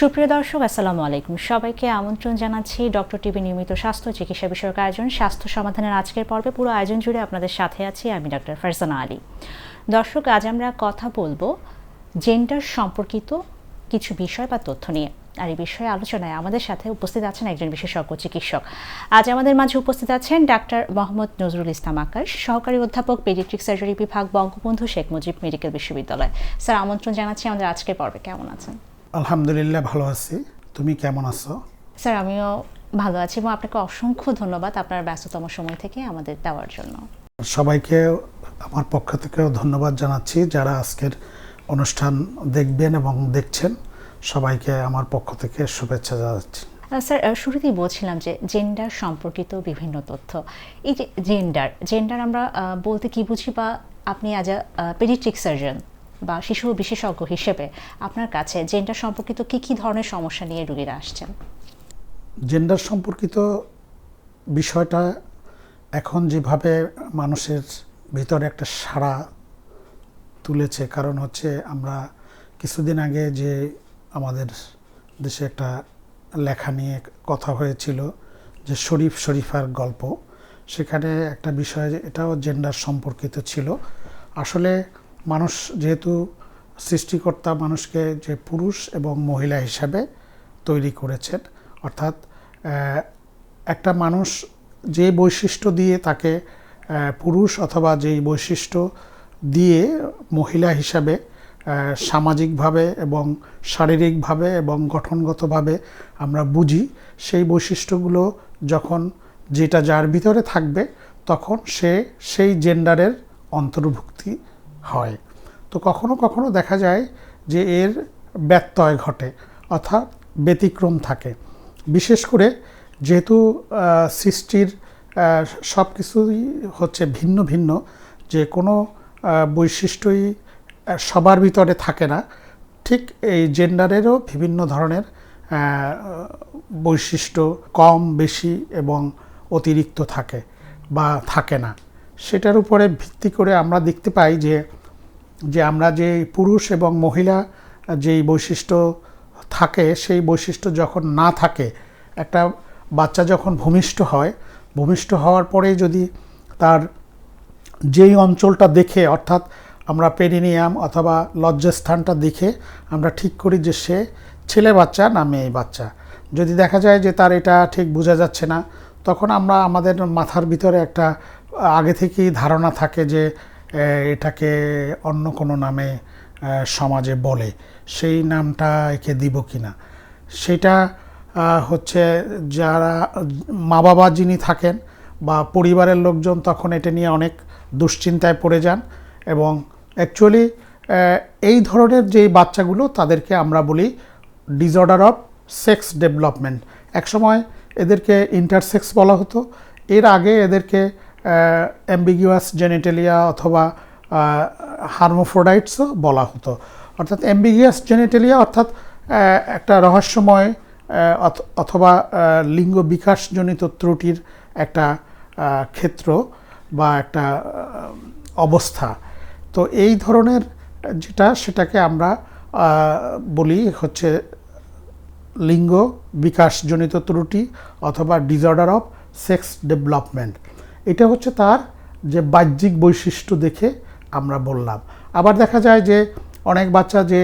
সুপ্রিয় দর্শক, আসসালামু আলাইকুম। সবাইকে আমন্ত্রণ জানাচ্ছি ডক্টর টিভি নিয়মিত স্বাস্থ্য চিকিৎসা বিষয়ক আয়োজন, স্বাস্থ্য সমাধানের আজকের পর্বে পুরো আয়োজন জুড়ে আপনাদের সাথে আছি আমি ডক্টর ফারজানা আলী। দর্শক, আজ আমরা কথা বলব জেন্ডার সম্পর্কিত কিছু বিষয় বা তথ্য নিয়ে। আর এই বিষয়ে আলোচনায় আমাদের সাথে উপস্থিত আছেন একজন বিশেষজ্ঞ চিকিৎসক। আজ আমাদের মাঝে উপস্থিত আছেন ডাক্তার মোহাম্মদ নজরুল ইসলাম আকাশ, সহকারী অধ্যাপক পেডিট্রিক সার্জারি বিভাগ বঙ্গবন্ধু শেখ মুজিব মেডিকেল বিশ্ববিদ্যালয়। স্যার, আমন্ত্রণ জানাচ্ছি আমাদের আজকের পর্বে। কেমন আছেন? আলহামদুলিল্লাহ ভালো আছি। তুমি কেমন আছো? স্যার আমিও ভালো আছি এবং আপনাকে অসংখ্য ধন্যবাদ আপনার ব্যস্ততম সময় থেকে আমাদের দেওয়ার জন্য। সবাইকে আমার পক্ষ থেকেও ধন্যবাদ জানাচ্ছি যারা আজকের অনুষ্ঠান দেখবেন এবং দেখছেন। সবাইকে আমার পক্ষ থেকে শুভেচ্ছা জানাচ্ছি। স্যার শুরুতেই বলছিলাম যে জেন্ডার সম্পর্কিত বিভিন্ন তথ্য। এই যে জেন্ডার জেন্ডার আমরা বলতে কি বুঝি বা আপনি আজ পেডিট্রিক সার্জন বা শিশু বিশেষজ্ঞ হিসেবে আপনার কাছে জেন্ডার সম্পর্কিত কি কি ধরনের সমস্যা নিয়ে রোগীরা আসছেন? জেন্ডার সম্পর্কিত বিষয়টা এখন যেভাবে মানুষের ভিতরে একটা সাড়া তুলেছে, কারণ হচ্ছে আমরা কিছুদিন আগে যে আমাদের দেশে একটা লেখা নিয়ে কথা হয়েছিল যে শরীফ শরীফার গল্প, সেখানে একটা বিষয় এটাও জেন্ডার সম্পর্কিত ছিল। আসলে মানুষ যেহেতু সৃষ্টিকর্তা মানুষকে যে পুরুষ এবং মহিলা হিসাবে তৈরি করেছেন, অর্থাৎ একটা মানুষ যে বৈশিষ্ট্য দিয়ে তাকে পুরুষ অথবা যেই বৈশিষ্ট্য দিয়ে মহিলা হিসাবে সামাজিকভাবে এবং শারীরিকভাবে এবং গঠনগতভাবে আমরা বুঝি, সেই বৈশিষ্ট্যগুলো যখন যেটা যার ভিতরে থাকবে তখন সে সেই জেন্ডারের অন্তর্ভুক্তি হয়। তো কখনো কখনো দেখা যায় যে এর ব্যত্যয় ঘটে, অর্থাৎ ব্যতিক্রম থাকে। বিশেষ করে যেহেতু সৃষ্টির সব কিছুই হচ্ছে ভিন্ন ভিন্ন, যে কোনো বৈশিষ্ট্যই সবার ভিতরে থাকে না, ঠিক এই জেন্ডারেরও বিভিন্ন ধরনের বৈশিষ্ট্য কম, বেশি এবং অতিরিক্ত থাকে বা থাকে না। সেটার উপরে ভিত্তি করে আমরা দেখতে পাই যে যে আমরা যে পুরুষ এবং মহিলা যেই বৈশিষ্ট্য থাকে, সেই বৈশিষ্ট্য যখন না থাকে, একটা বাচ্চা যখন ভূমিষ্ঠ হয়, ভূমিষ্ঠ হওয়ার পরে যদি তার যেই অঞ্চলটা দেখে, অর্থাৎ আমরা পেরিনিয়াম অথবা লজ্জাস্থানটা দেখে আমরা ঠিক করি যে সে ছেলে বাচ্চা না মেয়ে বাচ্চা। যদি দেখা যায় যে তার এটা ঠিক বোঝা যাচ্ছে না, তখন আমরা আমাদের মাথার ভিতরে একটা আগে থেকেই ধারণা থাকে যে এটাকে অন্য কোনো নামে সমাজে বলে। সেই নামটা একে দিব কি না সেটা হচ্ছে যারা, মা বাবা যিনি থাকেন বা পরিবারের লোকজন তখন এটা নিয়ে অনেক দুশ্চিন্তায় পড়ে যান এবং অ্যাকচুয়ালি এই ধরনের যে বাচ্চাগুলো তাদেরকে আমরা বলি ডিসঅর্ডার অফ সেক্স ডেভেলপমেন্ট একসময় এদেরকে ইন্টারসেক্স বলা হতো। এর আগে এদেরকে অ্যাম্বিগুয়াস জেনেটেলিয়া অথবা হার্মোফ্রোডাইটসও বলা হতো। অর্থাৎ অ্যাম্বিগিয়াস জেনেটেলিয়া অর্থাৎ একটা রহস্যময় অথবা লিঙ্গ বিকাশজনিত ত্রুটির একটা ক্ষেত্র বা একটা অবস্থা। তো এই ধরনের যেটা সেটাকে আমরা বলি হচ্ছে লিঙ্গ বিকাশজনিত ত্রুটি অথবা ডিসঅর্ডার অফ সেক্স ডেভেলপমেন্ট এটা হচ্ছে তার যে বাহ্যিক বৈশিষ্ট্য দেখে আমরা বললাম। আবার দেখা যায় যে অনেক বাচ্চা যে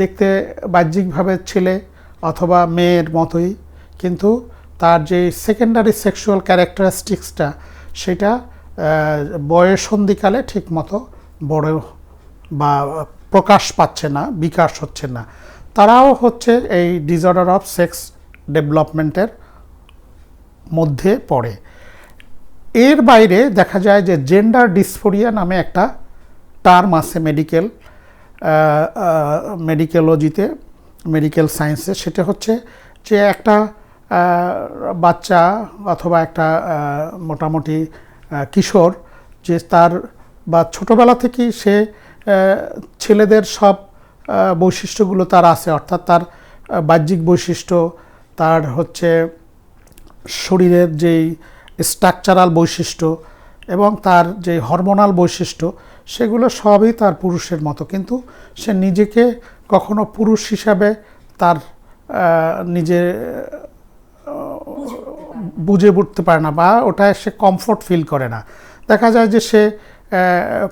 দেখতে বাহ্যিকভাবে ছেলে অথবা মেয়ের মতোই কিন্তু তার যে সেকেন্ডারি সেক্সুয়াল ক্যারেক্টারিস্টিক্সটা সেটা আহ, বয়স সন্ধিকালে ঠিকমতো বড় বা প্রকাশ পাচ্ছে না বিকাশ হচ্ছে না। তারাও হচ্ছে এই ডিসঅর্ডার অফ সেক্স ডেভেলপমেন্টের মধ্যে পড়ে। এর বাইরে দেখা যায় যে জেন্ডার ডিসফোরিয়া নামে একটা টার্ম আছে মেডিকেল মেডিকেলজিতে মেডিকেল সায়েন্সে সেটা হচ্ছে যে একটা বাচ্চা অথবা একটা মোটামুটি কিশোর যে তার বা ছোটোবেলা থেকেই সে ছেলেদের সব বৈশিষ্ট্যগুলো তার আছে। অর্থাৎ তার বাহ্যিক বৈশিষ্ট্য, তার হচ্ছে শরীরের যেই স্ট্রাকচারাল বৈশিষ্ট্য এবং তার যে হরমোনাল বৈশিষ্ট্য, সেগুলো সবই তার পুরুষের মতো। কিন্তু সে নিজেকে কখনো পুরুষ হিসাবে তার নিজে বুঝে উঠতে পারে না বা ওটায় সে কমফোর্ট ফিল করে না। দেখা যায় যে সে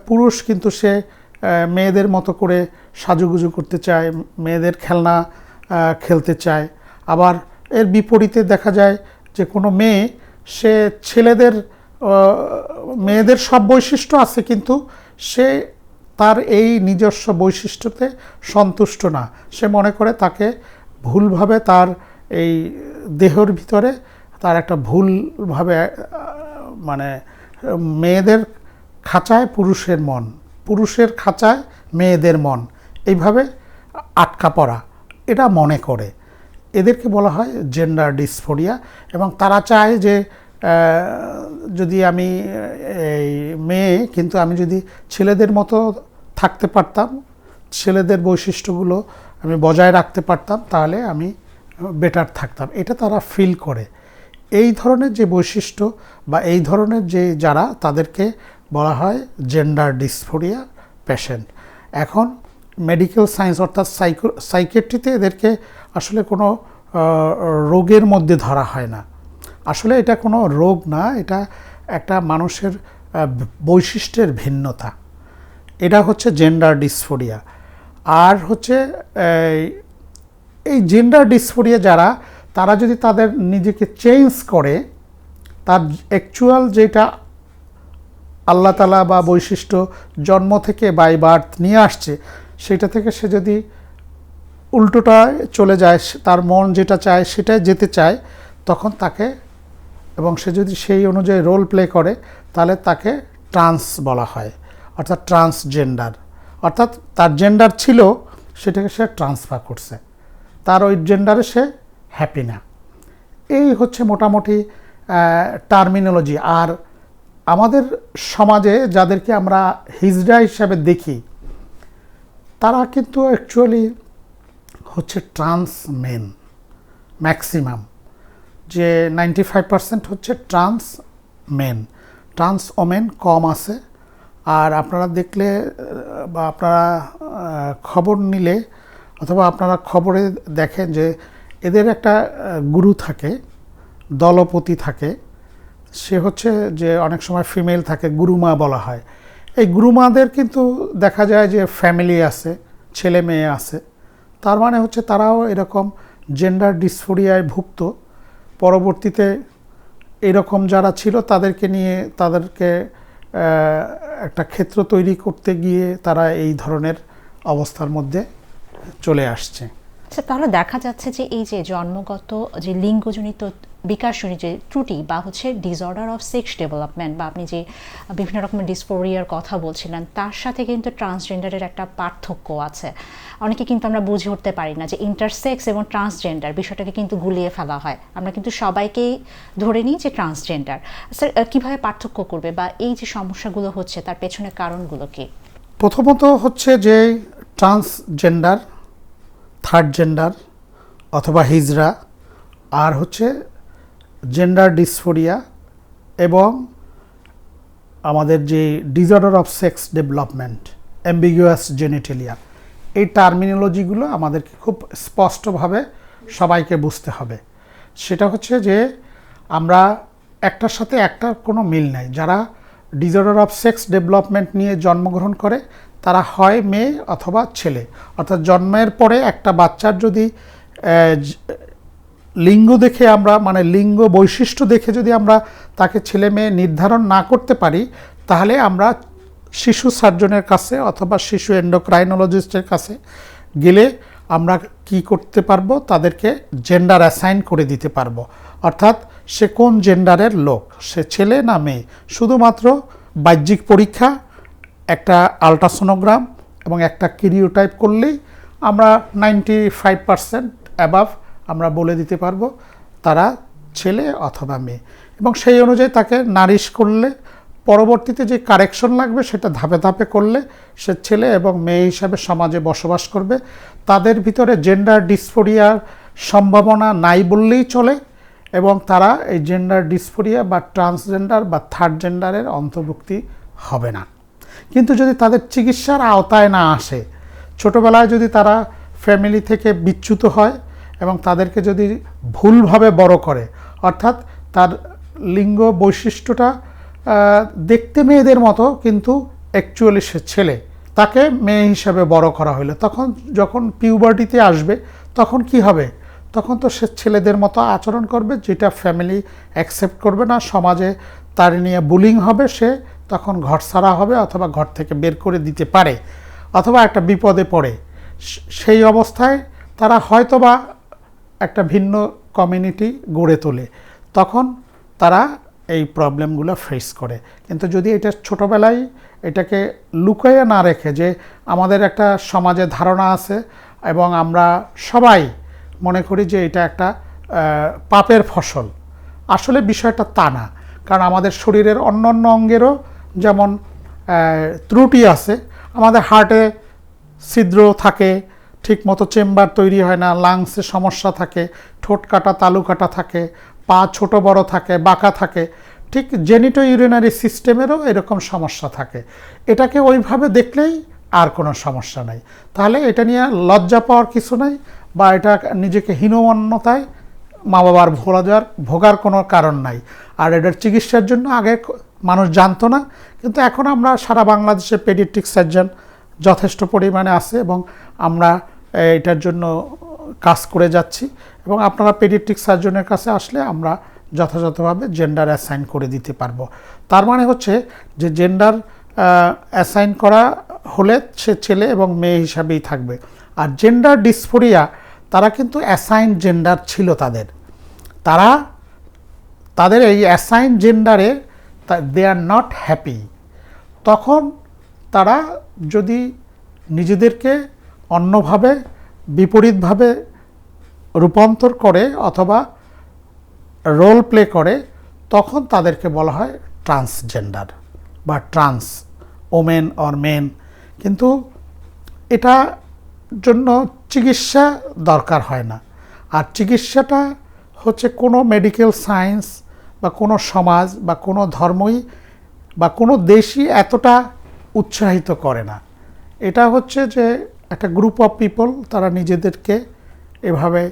পুরুষ কিন্তু সে মেয়েদের মতো করে সাজুগুজু করতে চায়, মেয়েদের খেলনা খেলতে চায়। আবার এর বিপরীতে দেখা যায় যে কোনো মেয়ে সে ছেলেদের মেয়েদের সব বৈশিষ্ট্য আছে, কিন্তু সে তার এই নিজস্ব বৈশিষ্ট্যতে সন্তুষ্ট না। সে মনে করে তাকে ভুলভাবে তার এই দেহর ভিতরে তার একটা ভুলভাবে মানে মেয়েদের খাঁচায় পুরুষের মন, পুরুষের খাঁচায় মেয়েদের মন, এইভাবে আটকা পড়া, এটা মনে করে। এদেরকে বলা হয় জেন্ডার ডিসফোরিয়া এবং তারা চায় যে যদি আমি এই মেয়ে, কিন্তু আমি যদি ছেলেদের মতো থাকতে পারতাম, ছেলেদের বৈশিষ্ট্যগুলো আমি বজায় রাখতে পারতাম, তাহলে আমি বেটার থাকতাম। এটা তারা ফিল করে। এই ধরনের যে বৈশিষ্ট্য বা এই ধরনের যে যারা, তাদেরকে বলা হয় জেন্ডার ডিসফোরিয়া পেশেন্ট এখন মেডিকেল সায়েন্স অর্থাৎ সাইকো সাইকেট্রিতে এদেরকে আসলে কোনো রোগের মধ্যে ধরা হয় না। আসলে এটা কোনো রোগ না এটা একটা মানুষের বৈশিষ্ট্যের ভিন্নতা। এটা হচ্ছে জেন্ডার ডিসফোরিয়া আর হচ্ছে এই, জেন্ডার ডিসফোরিয়া যারা তারা যদি তাদের নিজেকে চেঞ্জ করে তার অ্যাকচুয়াল যেটা আল্লাহ তালা বা বৈশিষ্ট্য জন্ম থেকে বাই বার্থ নিয়ে আসছে সেটা থেকে সে যদি উল্টোটায় চলে যায় তার মন যেটা চায় সেটাই যেতে চায়, তখন তাকে এবং সে যদি সেই অনুযায়ী রোল প্লে করে, তাহলে তাকে ট্রান্স বলা হয়, অর্থাৎ ট্রান্সজেন্ডার অর্থাৎ তার জেন্ডার ছিল, সেটাকে সে ট্রান্সফার করছে। তার ওই জেন্ডারে সে হ্যাপি না। এই হচ্ছে মোটামুটি টার্মিনোলজি আর আমাদের সমাজে যাদেরকে আমরা হিজড়া হিসাবে দেখি, তারা কিন্তু অ্যাকচুয়ালি হচ্ছে ট্রান্স মেন, ম্যাক্সিমাম। যে নাইনটি ফাইভ পার্সেন্ট হচ্ছে ট্রান্স মেন। ট্রান্স ওমেন কম আছে। আর আপনারা দেখলে, বা আপনারা খবর নিলে, অথবা আপনারা খবরে দেখেন যে এদের একটা গুরু থাকে, দলপতি থাকে। সে হচ্ছে যে অনেক সময় ফিমেল থাকে, গুরুমা বলা হয়। এই গুরুমাদের কিন্তু দেখা যায় যে ফ্যামিলি আছে, ছেলে মেয়ে আছে। তার মানে হচ্ছে তারাও এরকম জেন্ডার ডিসফোরিয়ায় ভুক্ত। পরবর্তীতে এরকম যারা ছিল তাদেরকে নিয়ে তাদেরকে একটা ক্ষেত্র তৈরি করতে গিয়ে তারা এই ধরনের অবস্থার মধ্যে চলে আসছে। আচ্ছা তাহলে দেখা যাচ্ছে যে এই যে জন্মগত যে লিঙ্গজনিত বিকাশজনিত যে ত্রুটি বা হচ্ছে ডিসঅর্ডার অফ সেক্স ডেভেলপমেন্ট বা আপনি যে বিভিন্ন রকমের ডিসফোরিয়ার কথা বলছিলেন, তার সাথে কিন্তু ট্রান্সজেন্ডারের একটা পার্থক্য আছে। অনেকে কিন্তু আমরা বুঝে উঠতে পারি না যে ইন্টারসেক্স এবং ট্রান্সজেন্ডার বিষয়টাকে কিন্তু গুলিয়ে ফেলা হয়। আমরা কিন্তু সবাইকেই ধরে নিই যে ট্রান্সজেন্ডার স্যার কীভাবে পার্থক্য করবে বা এই যে সমস্যাগুলো হচ্ছে, তার পেছনে কারণগুলো কি? প্রথমত হচ্ছে যে ট্রান্সজেন্ডার থার্ড জেন্ডার অথবা হিজড়া আর হচ্ছে জেন্ডার ডিসফোরিয়া এবং আমাদের যে disorder of sex development ambiguous genitalia এই টার্মিনোলজিগুলো আমাদেরকে খুব স্পষ্টভাবে সবাইকে বুঝতে হবে। সেটা হচ্ছে যে আমরা একটার সাথে একটার কোনো মিল নাই। যারা ডিসঅর্ডার অফ সেক্স ডেভেলপমেন্ট নিয়ে জন্মগ্রহণ করে, তারা হয় মেয়ে অথবা ছেলে। অর্থাৎ জন্মের পরে একটা বাচ্চার যদি লিঙ্গ দেখে আমরা মানে লিঙ্গ বৈশিষ্ট্য দেখে যদি আমরা তাকে ছেলে মেয়ে নির্ধারণ না করতে পারি, তাহলে আমরা শিশু সার্জনের কাছে অথবা শিশু এন্ডোক্রাইনোলজিস্টের কাছে গেলে আমরা কি করতে পারব? তাদেরকে জেন্ডার অ্যাসাইন করে দিতে পারব। অর্থাৎ সে কোন জেন্ডারের লোক? সে ছেলে না মেয়ে? শুধুমাত্র বাহ্যিক পরীক্ষা, একটা আলট্রাসোনোগ্রাম এবং একটা কিরিওটাইপ করলেই আমরা নাইনটি ফাইভ পারসেন্ট অ্যাবাভ আমরা বলে দিতে পারব, তারা ছেলে অথবা মেয়ে। এবং সেই অনুযায়ী তাকে নারিশ করলে, পরবর্তীতে যে কারেকশন লাগবে সেটা ধাপে ধাপে করলে সে ছেলে এবং মেয়ে হিসাবে সমাজে বসবাস করবে। তাদের ভিতরে জেন্ডার ডিসফোরিয়ার সম্ভাবনা নাই বললেই চলে এবং তারা এই জেন্ডার ডিসফোরিয়া বা ট্রান্সজেন্ডার বা থার্ড জেন্ডারের অন্তর্ভুক্তি হবে না। কিন্তু যদি তাদের চিকিৎসার আওতায় না আসে, ছোটোবেলায় যদি তারা ফ্যামিলি থেকে বিচ্যুত হয় এবং তাদেরকে যদি ভুলভাবে বড় করে, অর্থাৎ তার লিঙ্গ বৈশিষ্ট্যটা দেখতে মেয়েদের মতো কিন্তু অ্যাকচুয়ালি সে ছেলে, তাকে মেয়ে হিসাবে বড় করা হলো তখন যখন পিউবার্টিতে আসবে, তখন কি হবে? তখন তো সে ছেলেদের মতো আচরণ করবে যেটা ফ্যামিলি অ্যাকসেপ্ট করবে না, সমাজে তার নিয়ে বুলিং হবে সে, তখন ঘর ছাড়া হবে অথবা ঘর থেকে বের করে দিতে পারে, অথবা একটা বিপদে পড়ে। সেই অবস্থায় তারা হয়তোবা একটা ভিন্ন কমিউনিটি গড়ে তোলে। তখন তারা এই প্রবলেমগুলো ফেস করে। কিন্তু যদি এটা ছোটোবেলায় এটাকে লুকাইয়ে না রেখে যে আমাদের একটা সমাজে ধারণা আছে এবং আমরা সবাই মনে করি যে এটা একটা পাপের ফসল, আসলে বিষয়টা তা না। কারণ আমাদের শরীরের অন্য অন্য অঙ্গেরও যেমন ত্রুটি আছে, আমাদের হার্টে ছিদ্র থাকে ঠিক মতো চেম্বার তৈরি হয় না লাংসে সমস্যা থাকে, ঠোঁট কাটা, তালু কাটা থাকে, পা ছোট বড় থাকে, বাঁকা থাকে, ঠিক জেনিটো ইউরিনারি সিস্টেমেরও এরকম সমস্যা থাকে। এটাকে ওইভাবে দেখলেই আর কোনো সমস্যা নাই। তাহলে এটা নিয়ে লজ্জা পাওয়ার কিছু নাই বা এটা নিজেকে হীনমন্যতায় মা বাবার ভোলাজার ভোগার কোনো কারণ নাই। আর এটার চিকিৎসার জন্য আগে মানুষ জানতো না, কিন্তু এখন আমরা সারা বাংলাদেশে পেডিট্রিক সার্জন যথেষ্ট পরিমাণে আছে এবং আমরা এটার জন্য কাজ করে যাচ্ছি এবং আপনারা পেডিট্রিক সার্জনের কাছে আসলে আমরা যথাযথভাবে জেন্ডার অ্যাসাইন করে দিতে পারব। তার মানে হচ্ছে যে জেন্ডার অ্যাসাইন করা হলে সে ছেলে এবং মেয়ে হিসাবেই থাকবে। আর জেন্ডার ডিসফোরিয়া তারা কিন্তু অ্যাসাইন জেন্ডার ছিল তাদের। তারা, তাদের এই অ্যাসাইন জেন্ডারে দে আর নট হ্যাপি তখন তারা যদি নিজেদেরকে অন্যভাবে, বিপরীতভাবে রূপান্তর করে অথবা রোল প্লে করে, তখন তাদেরকে বলা হয় ট্রান্সজেন্ডার বা ট্রান্স ওমেন অর মেন কিন্তু এটা জন্য চিকিৎসা দরকার হয় না। আর চিকিৎসাটা হচ্ছে কোনো মেডিকেল সায়েন্স বা কোনো সমাজ বা কোনো ধর্মই বা কোনো দেশই এতটা উৎসাহিত করে না। এটা হচ্ছে যে একটা গ্রুপ অফ পিপল তারা নিজেদেরকে এভাবে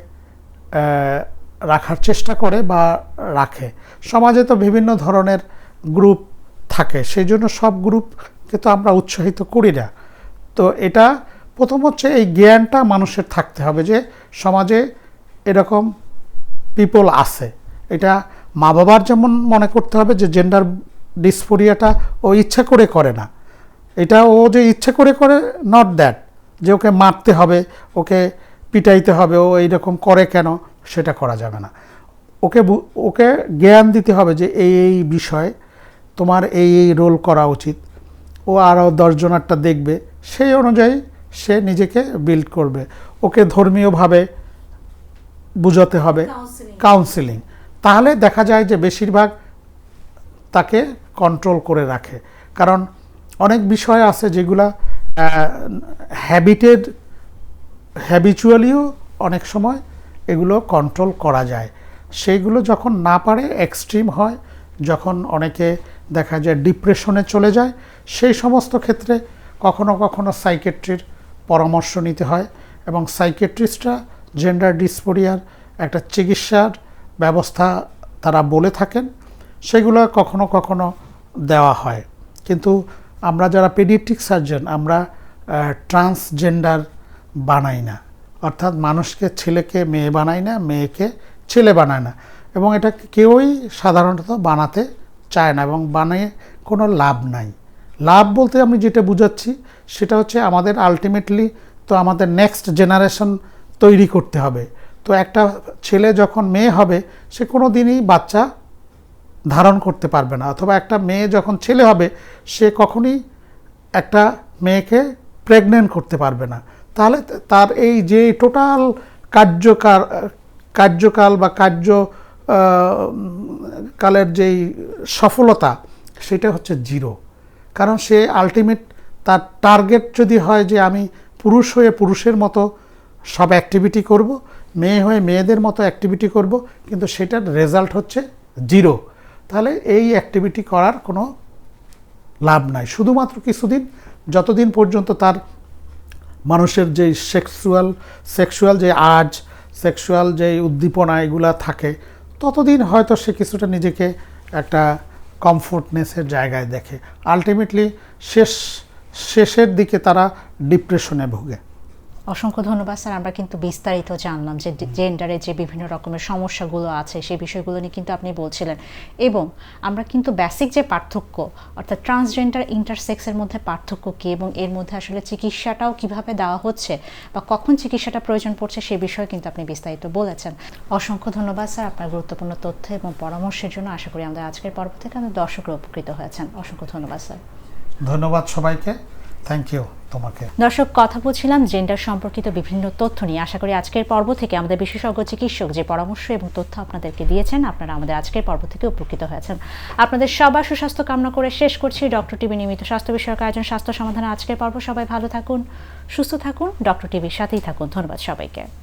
রাখার চেষ্টা করে বা রাখে। সমাজে তো বিভিন্ন ধরনের গ্রুপ থাকে, সেই জন্য সব গ্রুপকে তো আমরা উৎসাহিত করি না। তো এটা প্রথম হচ্ছে এই জ্ঞানটা মানুষের থাকতে হবে যে সমাজে এরকম পিপল আছে। এটা মা বাবার যেমন মনে করতে হবে যে জেন্ডার ডিসফোরিয়াটা ও ইচ্ছা করে করে না। এটা ও যে ইচ্ছা করে করে নট দ্যাট যে ওকে মারতে হবে ওকে পিটাইতে হবে ও এইরকম করে কেন সেটা করা যাবে না। ওকে ওকে জ্ঞান দিতে হবে যে এই এই বিষয়ে তোমার এই এই রোল করা উচিত। ও আরও দশজনারটা দেখবে সেই অনুযায়ী সে নিজেকে বিল্ড করবে। ওকে ধর্মীয়ভাবে বুঝাতে হবে কাউন্সিলিং তাহলে দেখা যায় যে বেশিরভাগ তাকে কন্ট্রোল করে রাখে। কারণ অনেক বিষয় আছে যেগুলা হ্যাবিটেড হ্যাবিচুয়ালিও অনেক সময় এগুলো কন্ট্রোল করা যায়। সেইগুলো যখন না পারে এক্সট্রিম হয়, যখন অনেকে দেখা যায় ডিপ্রেশনে চলে যায়, সেই সমস্ত ক্ষেত্রে কখনো কখনো সাইকেট্রির পরামর্শ নিতে হয় এবং সাইকেট্রিস্টরা জেন্ডার ডিসপোরিয়ার একটা চিকিৎসার ব্যবস্থা তারা বলে থাকেন, সেগুলো কখনো কখনো দেওয়া হয়। কিন্তু আমরা যারা পেডিয়াট্রিক সার্জন আমরা ট্রান্সজেন্ডার বানাই না। অর্থাৎ মানুষকে ছেলেকে মেয়ে বানাই না, মেয়েকে ছেলে বানায় না। এবং এটা কেউই সাধারণত বানাতে চায় না এবং বানিয়ে কোনো লাভ নাই। লাভ বলতে আমি যেটা বুঝাচ্ছি, সেটা হচ্ছে আমাদের আলটিমেটলি তো আমাদের নেক্সট জেনারেশন তৈরি করতে হবে। তো একটা ছেলে যখন মেয়ে হবে, সে কোনো দিনই বাচ্চা ধারণ করতে পারবে না। অথবা একটা মেয়ে যখন ছেলে হবে, সে কখনই একটা মেয়েকে প্রেগনেন্ট করতে পারবে না। তাহলে তার এই যে টোটাল কার্যকার, কার্যকাল বা কার্য কালের যেই সফলতা, সেটা হচ্ছে জিরো কারণ সে আলটিমেট তার টার্গেট যদি হয় যে আমি পুরুষ হয়ে পুরুষের মতো সব অ্যাক্টিভিটি করব, মেয়ে হয়ে মেয়েদের মতো অ্যাক্টিভিটি করব, কিন্তু সেটার রেজাল্ট হচ্ছে জিরো তাহলে এই অ্যাক্টিভিটি করার কোনো লাভ নাই। শুধুমাত্র কিছুদিন, যতদিন পর্যন্ত তার মানুষের যেই সেক্সুয়াল সেক্সুয়াল যে আজ সেক্সুয়াল যে উদ্দীপনা এগুলা থাকে, ততদিন হয়তো সে কিছুটা নিজেকে একটা কমফোর্টনেসের জায়গায় দেখে। আলটিমেটলি শেষ, শেষের দিকে তারা ডিপ্রেশনে ভোগে। অসংখ্য ধন্যবাদ, স্যার। আমরা কিন্তু বিস্তারিত জানলাম যে জেন্ডারের যে বিভিন্ন রকমের সমস্যাগুলো আছে, সেই বিষয়গুলো নিয়ে কিন্তু আপনি বলছিলেন। এবং আমরা কিন্তু বেসিক যে পার্থক্য, অর্থাৎ ট্রান্সজেন্ডার ইন্টারসেক্সের মধ্যে পার্থক্য কী এবং এর মধ্যে আসলে চিকিৎসাটাও কীভাবে দেওয়া হচ্ছে বা কখন চিকিৎসাটা প্রয়োজন পড়ছে, সে বিষয়ে কিন্তু আপনি বিস্তারিত বলেছেন। অসংখ্য ধন্যবাদ, স্যার, আপনার গুরুত্বপূর্ণ তথ্য এবং পরামর্শের জন্য। আশা করি আমাদের আজকের পর্ব থেকে আমাদের দর্শকরা উপকৃত হয়েছেন। অসংখ্য ধন্যবাদ, স্যার। ধন্যবাদ সবাইকে। থ্যাংক ইউ তোমাকে। দর্শক, কথা বলছিলাম জেন্ডার সম্পর্কিত বিভিন্ন তথ্য নিয়ে। আশা করি আজকের পর্ব থেকে আমাদের বিশেষজ্ঞ চিকিৎসক যে পরামর্শ এবং তথ্য আপনাদেরকে দিয়েছেন, আপনারা আমাদের আজকের পর্ব থেকে উপকৃত হয়েছেন। আপনাদের সবার সুস্বাস্থ্য কামনা করে শেষ করছি ডক্টর টিভি নিয়মিত স্বাস্থ্য বিষয়ক আয়োজন, স্বাস্থ্য সমাধান আজকের পর্ব। সবাই ভালো থাকুন, সুস্থ থাকুন, ডক্টর টিভির সাথেই থাকুন। ধন্যবাদ সবাইকে।